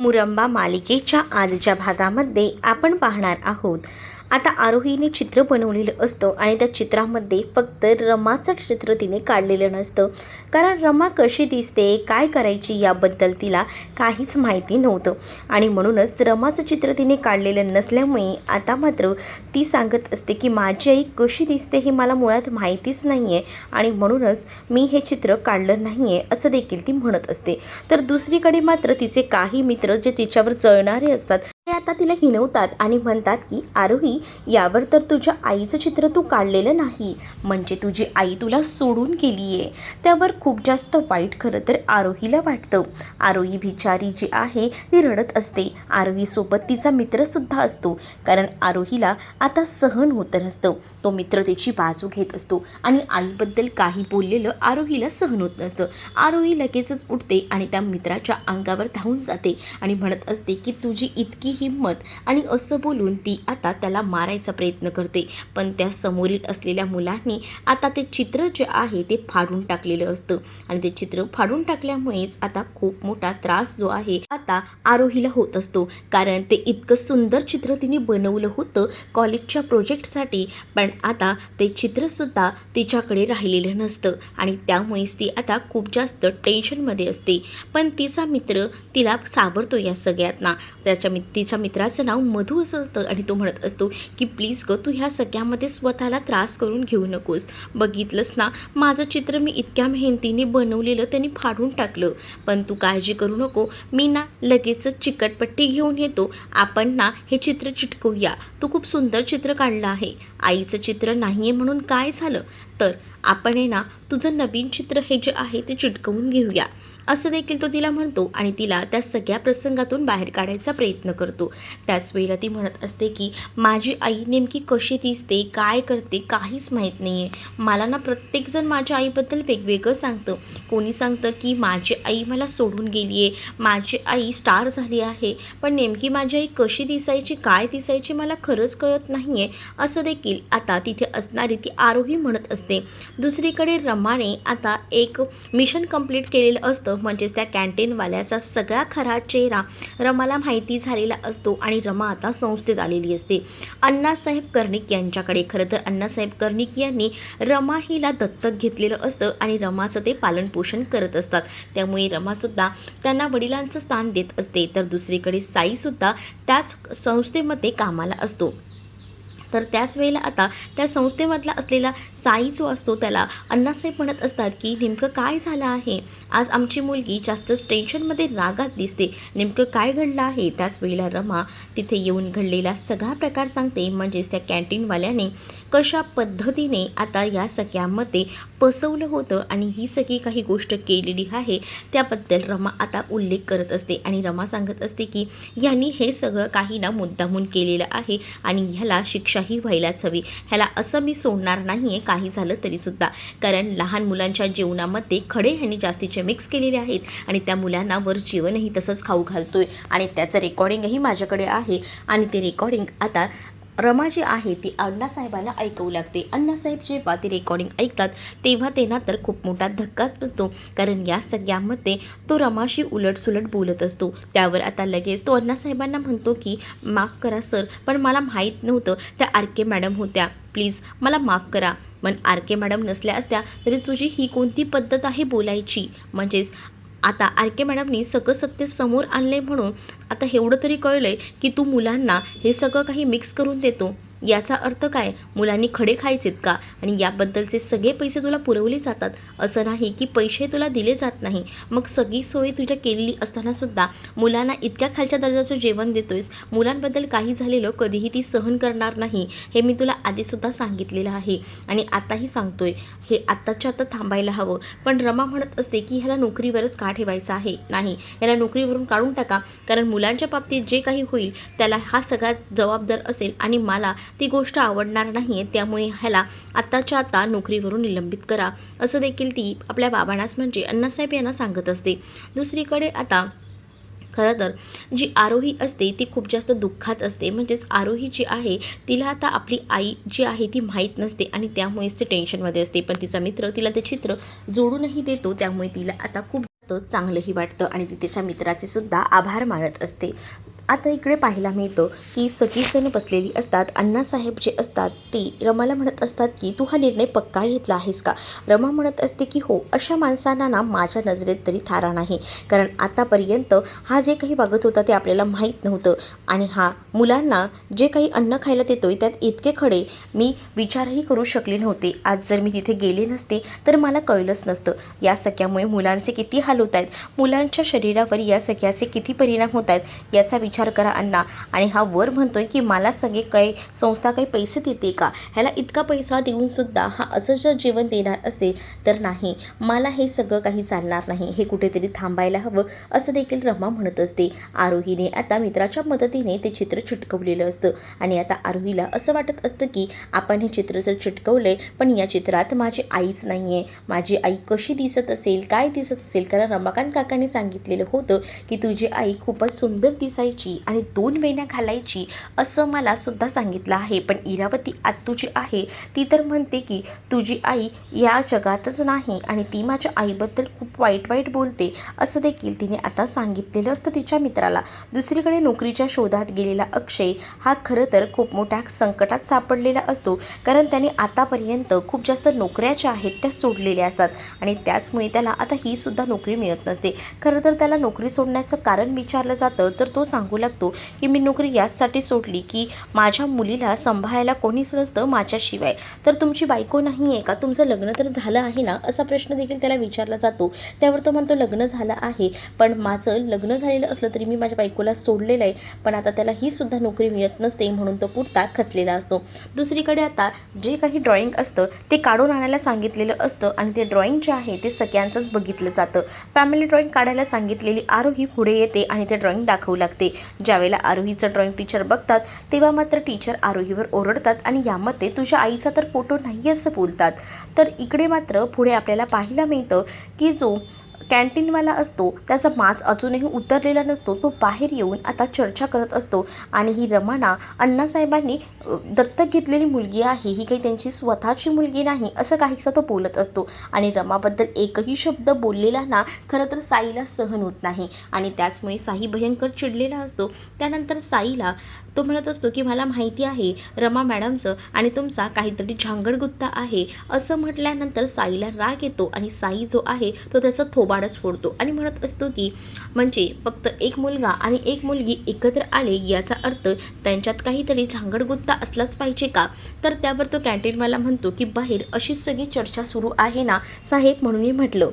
मुरंबा मालिकेच्या आजच्या भागामध्ये आपण पाहणार आहोत. आता आरोहीने चित्र बनवलेलं असतं आणि त्या चित्रामध्ये फक्त रमाचं चित्र तिने काढलेलं नसतं. कारण रमा कशी दिसते काय करायची याबद्दल तिला काहीच माहिती नव्हतं. आणि म्हणूनच रमाचं चित्र तिने काढलेलं नसल्यामुळे आता मात्र ती सांगत असते की माझी आई कशी दिसते हे मला मुळात माहितीच नाही आहे आणि म्हणूनच मी हे चित्र काढलं नाही आहे असं देखील ती म्हणत असते. तर दुसरीकडे मात्र तिचे काही मित्र जे तिच्यावर जळणारे असतात आता तिला हिनवतात आणि म्हणतात की आरोही यावर तर तुझ्या आईचं चित्र तू काढलेलं नाही. म्हणजे तुझी आई तुला सोडून गेली आहे त्यावर खूप जास्त वाईट खरं तर आरोहीला वाटतं. आरोही बिचारी जी आहे ती रडत असते. आरोहीसोबत तिचा मित्रसुद्धा असतो. कारण आरोहीला आता सहन होत नसतं. तो मित्र तिची बाजू घेत असतो आणि आईबद्दल काही बोललेलं आरोहीला सहन होत नसतं. आरोही लगेचच उठते आणि त्या मित्राच्या अंगावर धावून जाते आणि म्हणत असते की तुझी इतकी हिंमत आणि असं बोलून ती आता त्याला मारायचा प्रयत्न करते. पण त्या समोरील असलेल्या मुलांनी आता ते चित्र जे आहे ते फाडून टाकलेलं असतं. आणि ते चित्र फाडून टाकल्यामुळेच आता खूप मोठा त्रास जो आहे आता आरोहीला होत असतो. कारण ते इतकं सुंदर चित्र तिने बनवलं होतं कॉलेजच्या प्रोजेक्टसाठी पण आता ते चित्रसुद्धा तिच्याकडे राहिलेलं नसतं. आणि त्यामुळेच ती आता खूप जास्त टेन्शनमध्ये असते. पण तिचा मित्र तिला सावरतो या सगळ्यातना त्याच्या मित त्याच्या मित्राचं नाव मधू असं असतं आणि तो म्हणत असतो की प्लीज ग तू ह्या सगळ्यामध्ये स्वतःला त्रास करून घेऊ नकोस. बघितलंस ना माझं चित्र मी इतक्या मेहनतीने बनवलेलं त्यांनी फाडून टाकलं. पण तू काळजी करू नको. मी ना लगेचच चिकटपट्टी घेऊन येतो. आपण ना हे चित्र चिटकवूया तू खूप सुंदर चित्र काढलं आहे. आईचं चित्र नाही आहे म्हणून काय झालं? तर आपण आहे ना तुझं नवीन चित्र हे जे आहे ते चिटकवून घेऊया. असं देखील तो तिला म्हणतो आणि तिला त्या सगळ्या प्रसंगातून बाहेर काढायचा प्रयत्न करतो. त्याच वेळेला ती म्हणत असते की माझी आई नेमकी कशी दिसते काय करते काहीच माहीत नाही आहे मला ना प्रत्येकजण माझ्या आईबद्दल वेगवेगळं सांगतं. कोणी सांगतं की माझी आई मला सोडून गेली आहे माझी आई स्टार झाली आहे. पण नेमकी माझी आई कशी दिसायची काय दिसायची मला खरंच कळत नाही आहे असं देखील आता तिथे असणारी ती आरोही म्हणत असते. दुसरीकडे रमाने आता एक मिशन कंप्लीट केलेलं असतं. म्हणजेच त्या कॅन्टीनवाल्याचा सगळा खरा चेहरा रमाला माहिती झालेला असतो आणि रमा आता संस्थेत आलेली असते. अण्णासाहेब कर्णिक यांच्याकडे. खरं तर अण्णासाहेब कर्णिक यांनी रमा हिला दत्तक घेतलेलं असतं आणि रमाचं ते पालनपोषण करत असतात. त्यामुळे रमासुद्धा त्यांना वडिलांचं स्थान देत असते. तर दुसरीकडे साईसुद्धा त्याच संस्थेमध्ये कामाला असतो. तर त्याच वेळेला आता त्या संस्थेमधला असलेला साई जो असतो त्याला अण्णासाहेब म्हणत असतात की नेमकं काय झालं आहे? आज आमची मुलगी जास्तच टेन्शनमध्ये रागात दिसते. नेमकं काय घडलं आहे? त्याच वेळेला रमा तिथे येऊन घडलेला सगळा प्रकार सांगते. म्हणजेच त्या कॅन्टीनवाल्याने कशा पद्धतीने आता या सगळ्यामध्ये फसवलं होतं आणि ही सगळी काही गोष्ट केलेली आहे त्याबद्दल रमा आता उल्लेख करत असते. आणि रमा सांगत असते की ह्यांनी हे सगळं काही ना मुद्दामून केलेलं आहे आणि ह्याला शिक्षाही व्हायलाच हवी. ह्याला असं मी सोडणार नाही आहे काही झालं तरीसुद्धा कारण लहान मुलांच्या जेवणामध्ये खडे ह्यांनी जास्तीचे मिक्स केलेले आहेत आणि त्या मुलांना वर जेवणही तसंच खाऊ घालतोय. आणि त्याचं रेकॉर्डिंगही माझ्याकडे आहे आणि ते रेकॉर्डिंग आता रमा जी आहे ती अण्णासाहेबांना ऐकवू लागते. अण्णासाहेब जेव्हा ती रेकॉर्डिंग ऐकतात तेव्हा त्यांना तर खूप मोठा धक्काच बसतो. कारण या सगळ्यामध्ये तो रमाशी उलटसुलट बोलत असतो. त्यावर आता लगेच तो अण्णासाहेबांना म्हणतो की माफ करा सर पण मला माहीत नव्हतं त्या आर के मॅडम होत्या. प्लीज मला माफ करा. पण आर के मॅडम नसल्या असत्या तरी तुझी ही कोणती पद्धत आहे बोलायची? म्हणजेच आता आर के मॅडमनी सगळं सत्य समोर आणले म्हणून आता एवढं तरी कळलं आहे की तू मुलांना हे सगळं काही मिक्स करून देतो. याचा अर्थ काय? मुलांनी खडे खायचेत का? आणि याबद्दलचे सगळे पैसे तुला पुरवले जातात. असं नाही की पैसे तुला दिले जात नाही. मग सगळी सोय तुझ्या केलेली असतानासुद्धा मुलांना इतक्या खालच्या दर्जाचं जेवण देतोयस. मुलांबद्दल काही झालेलं कधीही ती सहन करणार नाही. हे मी तुला आधीसुद्धा सांगितलेलं आहे. आणि आताही सांगतोय. हे आत्ताच्या आता थांबायला हवं. पण रमा म्हणत असते की ह्याला नोकरीवरच का ठेवायचं आहे? नाही. ह्याला नोकरीवरून काढून टाका. कारण मुलांच्या बाबतीत जे काही होईल त्याला हा सगळा जबाबदार असेल आणि मला ती गोष्ट आवडणार नाही आहे त्यामुळे ह्याला आत्ताच्या आता नोकरीवरून निलंबित करा. असं देखील ती आपल्या बाबांनाच म्हणजे अण्णासाहेब यांना सांगत असते. दुसरीकडे आता खरं तर जी आरोही असते ती खूप जास्त दुःखात असते. म्हणजेच आरोही जी आहे तिला आता आपली आई जी आहे ती माहीत नसते आणि त्यामुळेच ती टेन्शनमध्ये असते. पण तिचा मित्र तिला ते चित्र जोडूनही देतो त्यामुळे तिला आता खूप जास्त चांगलंही वाटतं आणि ती तिच्या मित्राचे सुद्धा आभार मानत असते. आता इकडे पाहायला मिळतं की सगळीजणं बसलेली असतात. अण्णासाहेब जे असतात ते रमाला म्हणत असतात की तू हा निर्णय पक्का घेतला आहेस का? रमा म्हणत असते की हो अशा माणसांना ना माझ्या नजरेत तरी थारा नाही. कारण आतापर्यंत हा जे काही वागत होता ते आपल्याला माहीत नव्हतं. आणि हा मुलांना जे काही अन्न खायला देतोय त्यात इतके खडे मी विचारही करू शकले नव्हते. आज जर मी तिथे गेले नसते तर मला कळलंच नसतं. या सख्यामुळे मुलांचे किती हाल होत आहेत? मुलांच्या शरीरावर या सख्याचे किती परिणाम होत आहेत? याचा विचार विचार करा अण्णा. आणि हा वर म्हणतोय की मला सगळे काही संस्था काही पैसे देते का? ह्याला इतका पैसा देऊन सुद्धा हा असं जर जेवण देणार असेल तर नाही. मला हे सगळं काही चालणार नाही. हे कुठेतरी थांबायला हवं असं देखील रमा म्हणत असते. आरोहीने आता मित्राच्या मदतीने ते चित्र चिटकवलेलं असतं. आणि आता आरोहीला असं वाटत असतं की आपण हे चित्र जर चिटकवलंय पण या चित्रात माझी आईच नाही आहे माझी आई कशी दिसत असेल काय दिसत असेल कारण रमाकांत काकांनी सांगितलेलं होतं की तुझी आई खूपच सुंदर दिसायची आणि दोन वेण्या घालायची असं मला सुद्धा सांगितलं आहे. पण इरावती आत्तू जी आहे ती तर म्हणते की तुझी आई या जगातच नाही आणि ती माझ्या आईबद्दल खूप वाईट वाईट बोलते. असं देखील तिने आता सांगितलेलं असतं तिच्या मित्राला. दुसरीकडे नोकरीच्या शोधात गेलेला अक्षय हा खरं तर खूप मोठ्या संकटात सापडलेला असतो. कारण त्याने आतापर्यंत खूप जास्त नोकऱ्या ज्या आहेत त्या सोडलेल्या असतात. आणि त्याचमुळे त्याला आता ही सुद्धा नोकरी मिळत नसते. खरं तर त्याला नोकरी सोडण्याचं कारण विचारलं जातं तर तो सांगू लागतो की मी नोकरी याचसाठी सोडली की माझ्या मुलीला सांभाळायला कोणीच नसतं माझ्याशिवाय. तर तुमची बायको नाही आहे का? तुमचं लग्न तर झालं आहे ना? असा प्रश्न देखील त्याला विचारला जातो. त्यावर तो म्हणतो लग्न झालं आहे पण माझं लग्न झालेलं असलं तरी मी माझ्या बायकोला सोडलेलं आहे. पण आता त्याला ही सुद्धा नोकरी मिळत नसते म्हणून तो कुर्ता खचलेला असतो. दुसरीकडे आता जे काही ड्रॉइंग असतं ते काढून आणायला सांगितलेलं असतं आणि ते ड्रॉइंग जे आहे ते सगळ्यांचंच बघितलं जातं. फॅमिली ड्रॉइंग काढायला सांगितलेली आरोही पुढे येते आणि ते ड्रॉइंग दाखवू लागते. ज्यावेळेला आरोहीचं ड्रॉइंग टीचर बघतात तेव्हा मात्र टीचर आरोहीवर ओरडतात आणि यामध्ये तुझ्या आईचा तर फोटो नाही असं बोलतात. तर इकडे मात्र पुढे आपल्याला पाहायला मिळतं की जो कॅन्टीनवाला असतो त्याचा मांस अजूनही उतरलेला नसतो तो बाहेर येऊन आता चर्चा करत असतो. आणि ही रमाना अण्णासाहेबांनी दत्तक घेतलेली मुलगी आहे. ही काही त्यांची स्वतःची मुलगी नाही असं काहीसा तो बोलत असतो. आणि रमाबद्दल एकही शब्द बोललेला ना खरं तर साईला सहन होत नाही. आणि त्याचमुळे साई भयंकर चिडलेला असतो. त्यानंतर साईला तो म्हणत असतो की मला माहिती आहे रमा मॅडमचं आणि तुमचा काहीतरी झांगडगुत्ता आहे. असं म्हटल्यानंतर साईला राग येतो आणि साई जो आहे तो त्याचं थोबाडच फोडतो आणि म्हणत असतो की म्हणजे फक्त एक मुलगा आणि एक मुलगी एकत्र आले याचा अर्थ त्यांच्यात काहीतरी झांगडगुत्ता असलाच पाहिजे का? तर त्यावर तो कॅन्टीनवाला म्हणतो की बाहेर अशीच सगळी चर्चा सुरू आहे ना? साहेब म्हणून मी म्हटलं.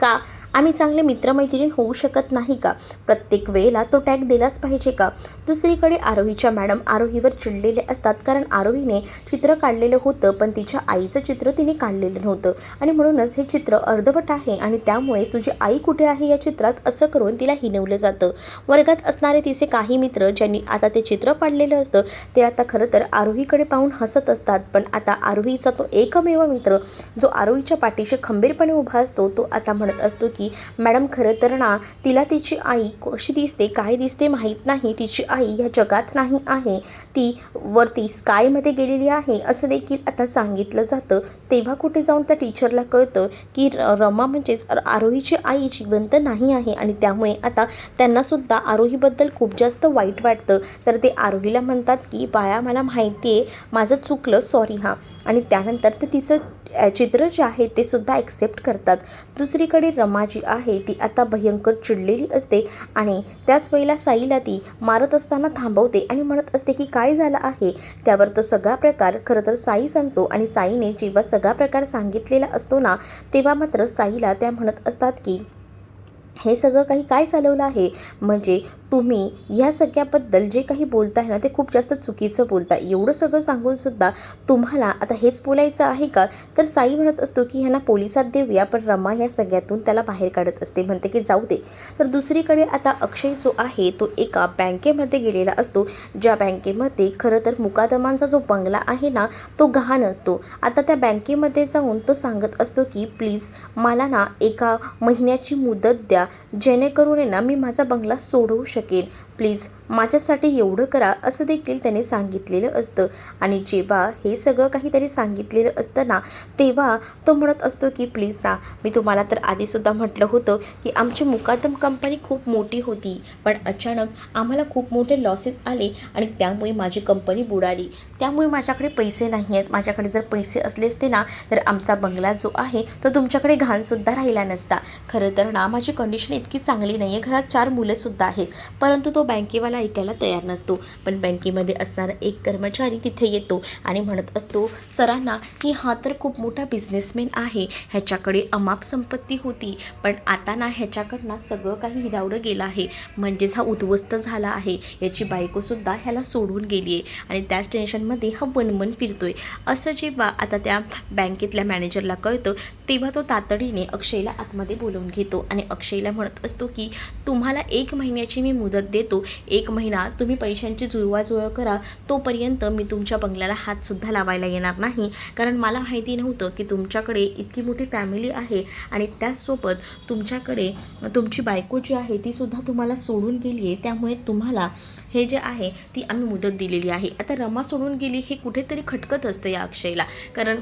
का? आम्ही चांगले मित्रमैत्रीण होऊ शकत नाही का? प्रत्येक वेळेला तो टॅग दिलाच पाहिजे का? दुसरीकडे आरोहीच्या मॅडम आरोहीवर चिडलेले असतात कारण आरोहीने चित्र काढलेलं होतं पण तिच्या आईचं चित्र तिने काढलेलं नव्हतं. आणि म्हणूनच हे चित्र अर्धवट आहे आणि त्यामुळेच तुझी आई कुठे आहे या चित्रात असं करून तिला हिनवलं जातं. वर्गात असणारे तिचे काही मित्र ज्यांनी आता ते चित्र पाडलेलं असतं ते आता खरं तर आरोहीकडे पाहून हसत असतात. पण आता आरोहीचा तो एकमेव मित्र जो आरोहीच्या पाठीशी खंबीरपणे उभा असतो तो आता म्हणत असतो की मॅडम खरं तर ना तिला तिची आई कशी दिसते काय दिसते माहीत नाही. तिची आई ह्या जगात नाही आहे. ती वरती स्कायमध्ये गेलेली आहे. असं देखील आता सांगितलं जातं. तेव्हा कुठे जाऊन त्या टीचरला कळतं की र- रमा म्हणजेच आरोहीची आई जिवंत नाही आहे आणि त्यामुळे आता त्यांनासुद्धा आरोहीबद्दल खूप जास्त वाईट वाटतं. तर ते आरोहीला म्हणतात की बाया मला माहिती आहे माझं चुकलं सॉरी हां. आणि त्यानंतर ते तिचं चित्र जे आहे ते सुद्धा ॲक्सेप्ट करतात. दुसरीकडे रमा जी आहे ती आता भयंकर चिडलेली असते आणि त्याच वेळेला साईला ती मारत असताना थांबवते आणि म्हणत असते की काय झालं आहे? त्यावर तो सगळा प्रकार खरं तर साई सांगतो आणि साईने जेव्हा सगळा प्रकार सांगितलेला असतो ना तेव्हा मात्र साईला त्या म्हणत असतात की हे सगळं काही काय चालवलं आहे? म्हणजे तुम्ही ह्या सगळ्याबद्दल जे काही बोलताय ना ते खूप जास्त चुकीचं बोलताय. एवढं सगळं सांगून सुद्धा तुम्हाला आता हेच बोलायचं आहे का? तर साई म्हणत असतो की ह्यांना पोलिसात देऊया पण रमा ह्या सगळ्यातून त्याला बाहेर काढत असते. म्हणते की जाऊ दे. तर दुसरीकडे आता अक्षय जो आहे तो एका बँकेमध्ये गेलेला असतो. ज्या बँकेमध्ये खरं तर मुकादमांचा जो बंगला आहे ना तो गहाण असतो. आता त्या बँकेमध्ये जाऊन तो सांगत असतो की प्लीज मला ना एका महिन्याची मुदत द्या. जेणेकरून आहे ना मी माझा बंगला सोडवू शकेन प्लीज माझ्यासाठी एवढं करा असं देखील त्याने सांगितलेलं असतं. आणि जेव्हा हे सगळं काही त्याने सांगितलेलं असतं ना तेव्हा तो म्हणत असतो की प्लीज ना मी तुम्हाला तर आधीसुद्धा म्हटलं होतं की आमची मुकादम कंपनी खूप मोठी होती. पण अचानक आम्हाला खूप मोठे लॉसेस आले आणि त्यामुळे माझी कंपनी बुडाली. त्यामुळे माझ्याकडे पैसे नाही आहेत. माझ्याकडे जर पैसे असले असते ना तर आमचा बंगला जो आहे तो तुमच्याकडे घाणसुद्धा राहिला नसता. खरं तर ना माझी कंडिशन इतकी चांगली नाही आहे घरात चार मुलंसुद्धा आहेत. परंतु तो बँकेवाला ऐकायला तयार नसतो. पण बँकेमध्ये असणारा एक कर्मचारी तिथे येतो आणि म्हणत असतो सरांना की हा तर खूप मोठा बिझनेसमॅन आहे. ह्याच्याकडे अमाप संपत्ती होती. पण आता ना ह्याच्याकडनं सगळं काही हिरावलं गेलं आहे. म्हणजेच हा उद्ध्वस्त झाला आहे. याची बायकोसुद्धा ह्याला सोडून गेली आहे. आणि त्याच टेन्शनमध्ये हा वनवन फिरतोय. असं जेव्हा आता त्या बँकेतल्या मॅनेजरला कळतं तेव्हा तो तातडीने अक्षयला आतमध्ये बोलवून घेतो आणि अक्षयला म्हणत असतो की तुम्हाला एक महिन्याची मी मुदत देतो. एक महिना तुम्ही पैशांची जुळवाजुळव करा. तोपर्यंत मी तुमच्या बंगल्याला हातसुद्धा लावायला येणार नाही. कारण मला माहिती नव्हतं की तुमच्याकडे इतकी मोठी फॅमिली आहे आणि त्याचसोबत तुमच्याकडे तुमची बायको जी आहे तीसुद्धा तुम्हाला सोडून गेली आहे. त्यामुळे तुम्हाला हे जे आहे ती आम्ही मुदत दिलेली आहे. आता रमा सोडून गेली हे कुठेतरी खटकत असतं या अक्षयला. कारण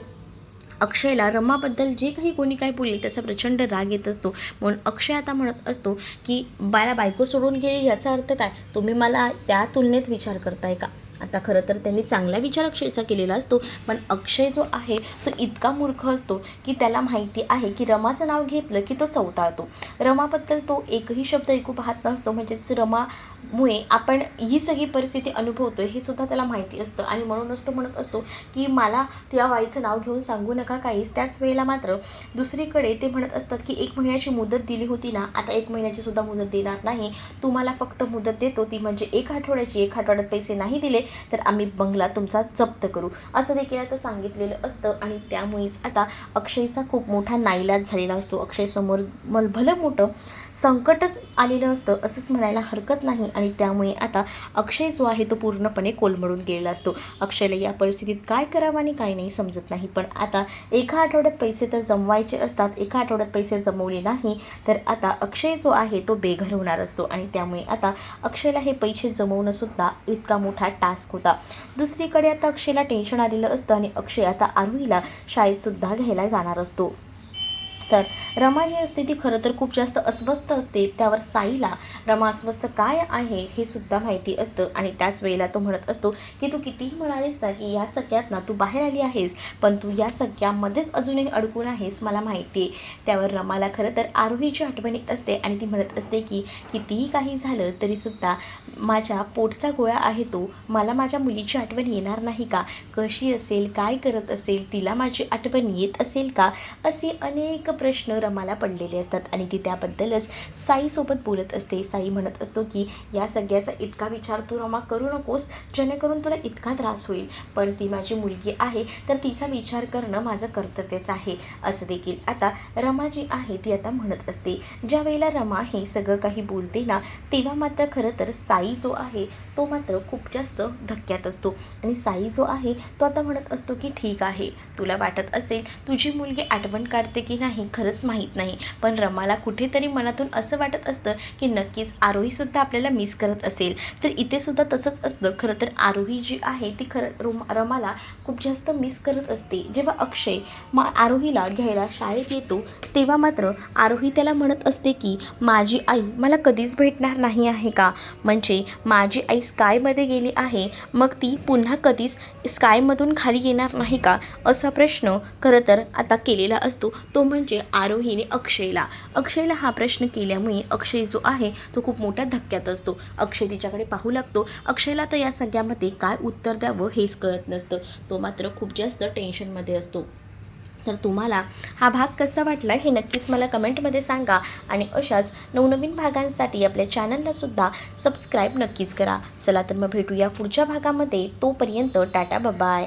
अक्षयला रमाबद्दल जे काही कोणी काही बोलेल त्याचा प्रचंड राग येत असतो. म्हणून अक्षय आता म्हणत असतो की बायला बायको सोडून गेली याचा अर्थ काय? तुम्ही मला त्या तुलनेत विचार करताय का? आता खरं तर त्यांनी चांगला विचार अक्षयचा केलेला असतो पण अक्षय जो आहे तो इतका मूर्ख असतो की त्याला माहिती आहे की रमाचं नाव घेतलं की तो चवताळतो रमाबद्दल तो एकही शब्द ऐकू पाहत नसतो म्हणजेच रमामुळे आपण ही सगळी परिस्थिती अनुभवतो हे सुद्धा त्याला माहिती असतं. आणि म्हणूनच तो म्हणत असतो की मला त्या बाईचं नाव घेऊन सांगू नका काहीच. त्याच वेळेला मात्र दुसरीकडे ते म्हणत असतात की एक महिन्याची मुदत दिली होती ना आता एक महिन्याची सुद्धा मुदत देणार नाही. तुम्हाला फक्त मुदत देतो ती म्हणजे एक आठवड्याची एक आठवड्यात पैसे नाही दिले तर आम्ही बंगला तुमचा जप्त करू. असं देखील आता सांगितलेलं असतं आणि त्यामुळेच आता अक्षयचा खूप मोठा नाईलाज झालेला असतो. अक्षयसमोर मल भलं मोठं संकटच आलेलं असतं असंच म्हणायला हरकत नाही आणि त्यामुळे आता अक्षय जो आहे तो पूर्णपणे कोलमडून गेलेला असतो. अक्षयला या परिस्थितीत काय करावं आणि काय नाही समजत नाही. पण आता एका आठवड्यात पैसे तर जमवायचे असतात एका आठवड्यात पैसे जमवले नाही तर आता अक्षय जो आहे तो बेघर होणार असतो आणि त्यामुळे आता अक्षयला हे पैसे जमवणंसुद्धा इतका मोठा टास्क होता. दुसरीकडे आता अक्षयला टेन्शन आलेलं असतं आणि अक्षय आता आरोहीला शाळेतसुद्धा घ्यायला जाणार असतो. तर रमा जी असते ती खरं तर खूप जास्त अस्वस्थ असते. त्यावर साईला रमा अस्वस्थ काय आहे हे सुद्धा माहिती असतं. आणि त्याच वेळेला तो म्हणत असतो की तू कितीही म्हणालीस ना की या सगळ्यात ना तू बाहेर आली आहेस पण तू या सगळ्यामध्येच अजूनही अडकून आहेस मला माहिती आहे. त्यावर रमाला खरं तर आरोहीची आठवण येत असते आणि ती म्हणत असते की कितीही काही झालं तरीसुद्धा माझ्या पोटचा गोळा आहे तो. मला माझ्या मुलीची आठवण येणार नाही का? कशी असेल? काय करत असेल? तिला माझी आठवण येत असेल का? असे अनेक प्रश्न रमाला पडलेले असतात आणि ती त्याबद्दलच साईसोबत बोलत असते. साई म्हणत असतो की या सगळ्याचा इतका विचार तू रमा करू नकोस जेणेकरून तुला इतका त्रास होईल. पण ती माझी मुलगी आहे तर तिचा विचार करणं माझं कर्तव्यच आहे असं देखील आता रमा जी आहे ती आता म्हणत असते. ज्या वेळेला रमा हे सगळं काही बोलते ना तेव्हा मात्र खरं तर साई जो आहे तो मात्र खूप जास्त धक्क्यात असतो. आणि साई जो आहे तो आता म्हणत असतो की ठीक आहे तुला वाटत असेल तुझी मुलगी आठवण काढते की नाही खरंच माहीत नाही. पण रमाला कुठेतरी मनातून असं वाटत असतं की नक्कीच आरोहीसुद्धा आपल्याला मिस करत असेल. तर इथेसुद्धा तसंच असतं. खरं तर आरोही जी आहे ती खरं रुम रमाला खूप जास्त मिस करत असते. जेव्हा अक्षय मा आरोहीला घ्यायला शाळेत येतो तेव्हा मात्र आरोही त्याला म्हणत असते की माझी आई मला कधीच भेटणार नाही आहे का? म्हणजे माझी आई स्कायमध्ये गेली आहे. मग ती पुन्हा कधीच स्कायमधून खाली येणार नाही का? असा प्रश्न खरं तर आता केलेला असतो. तो म्हणजे म्हणजे आरोहीने अक्षयला. अक्षयला हा प्रश्न केल्यामुळे अक्षय जो आहे तो खूप मोठ्या धक्क्यात असतो. अक्षय तिच्याकडे पाहू लागतो. अक्षयला तर या सगळ्यामध्ये काय उत्तर द्यावं हेच कळत नसतं. तो मात्र खूप जास्त टेन्शनमध्ये असतो. तर तुम्हाला हा भाग कसा वाटला हे नक्कीच मला कमेंटमध्ये सांगा. आणि अशाच नवनवीन भागांसाठी आपल्या चॅनललासुद्धा सबस्क्राईब नक्कीच करा. चला तर मग भेटूया पुढच्या भागामध्ये. तोपर्यंत टाटा बाय